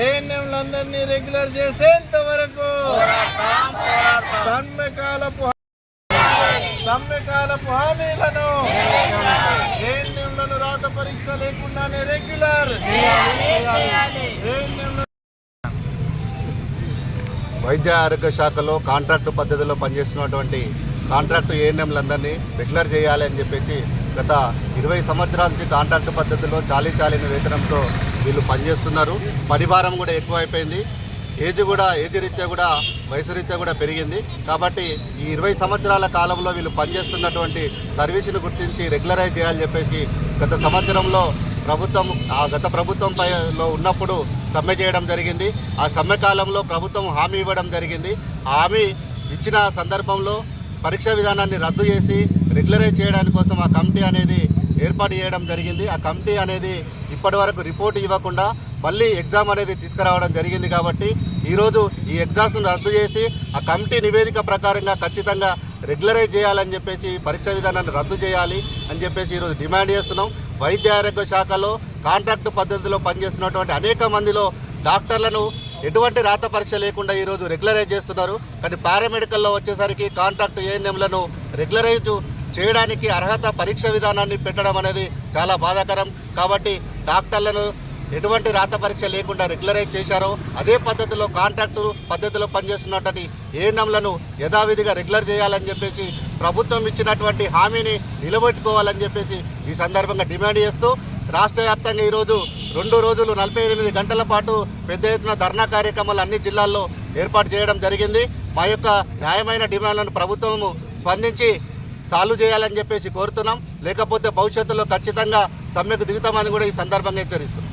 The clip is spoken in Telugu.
ఏఎన్ఎంలందరినీ రెగ్యులర్ చేసేంత వరకు సమ్మెకాలపు సమ్మెకాలపు హామీలను ఏఎన్ఎంలను రాత పరీక్ష లేకుండానే రెగ్యులర్ వైద్య ఆరోగ్య శాఖలో కాంట్రాక్టు పద్ధతిలో పనిచేస్తున్నటువంటి కాంట్రాక్టు ఏఎన్ఎంలందరినీ రెగ్యులర్ చేయాలి అని చెప్పేసి గత ఇరవై సంవత్సరాల నుంచి కాంట్రాక్టు పద్ధతిలో చాలీ చాలిన వేతనంతో వీళ్ళు పనిచేస్తున్నారు. పరిభారం కూడా ఎక్కువైపోయింది. ఏజ్ కూడా ఏజ్ రీత్యా కూడా వయసు రీత్యా కూడా పెరిగింది. కాబట్టి ఈ ఇరవై సంవత్సరాల కాలంలో వీళ్ళు పనిచేస్తున్నటువంటి సర్వీసును గుర్తించి రెగ్యులరైజ్ చేయాలని చెప్పేసి గత సంవత్సరంలో ప్రభుత్వం ఆ గత ప్రభుత్వం పైలో ఉన్నప్పుడు సమ్మె చేయడం జరిగింది. ఆ సమ్మె కాలంలో ప్రభుత్వం హామీ ఇవ్వడం జరిగింది. హామీ ఇచ్చిన సందర్భంలో పరీక్ష విధానాన్ని రద్దు చేసి రెగ్యులరైజ్ చేయడానికి కోసం ఆ కమిటీ అనేది ఏర్పాటు చేయడం జరిగింది. ఆ కమిటీ అనేది ఇప్పటి వరకు రిపోర్ట్ ఇవ్వకుండా మళ్ళీ ఎగ్జామ్ అనేది తీసుకురావడం జరిగింది కాబట్టి ఈరోజు ఈ ఎగ్జామ్స్ను రద్దు చేసి ఆ కమిటీ నివేదిక ప్రకారంగా ఖచ్చితంగా రెగ్యులరైజ్ చేయాలని చెప్పేసి పరీక్ష విధానాన్ని రద్దు చేయాలి అని చెప్పేసి ఈరోజు డిమాండ్ చేస్తున్నాం. వైద్య ఆరోగ్య శాఖలో కాంట్రాక్ట్ పద్ధతిలో పనిచేస్తున్నటువంటి అనేక మందిలో డాక్టర్లను ఎటువంటి రాత పరీక్ష లేకుండా ఈరోజు రెగ్యులరైజ్ చేస్తున్నారు. కానీ పారామెడికల్లో వచ్చేసరికి కాంట్రాక్ట్ ఏఎన్ఎంలను రెగ్యులరైజ్ చేయడానికి అర్హత పరీక్ష విధానాన్ని పెట్టడం అనేది చాలా బాధాకరం. కాబట్టి డాక్టర్లను ఎటువంటి రాత పరీక్ష లేకుండా రెగ్యులరైజ్ చేశారో అదే పద్ధతిలో కాంట్రాక్టు పద్ధతిలో పనిచేస్తున్నటువంటి ఏఎన్ఎంలను యథావిధిగా రెగ్యులర్ చేయాలని చెప్పేసి ప్రభుత్వం ఇచ్చినటువంటి హామీని నిలబెట్టుకోవాలని చెప్పేసి ఈ సందర్భంగా డిమాండ్ చేస్తూ రాష్ట్ర వ్యాప్తంగా ఈరోజు రెండు రోజులు నలభై ఎనిమిది గంటల పాటు పెద్ద ఎత్తున ధర్నా కార్యక్రమాలు అన్ని జిల్లాల్లో ఏర్పాటు చేయడం జరిగింది. మా యొక్క న్యాయమైన డిమాండ్లను ప్రభుత్వము స్పందించి సాల్వ్ చేయాలని చెప్పేసి కోరుతున్నాం. లేకపోతే భవిష్యత్తులో ఖచ్చితంగా సమ్మెకు దిగుతామని కూడా ఈ సందర్భంగా హెచ్చరిస్తున్నాం.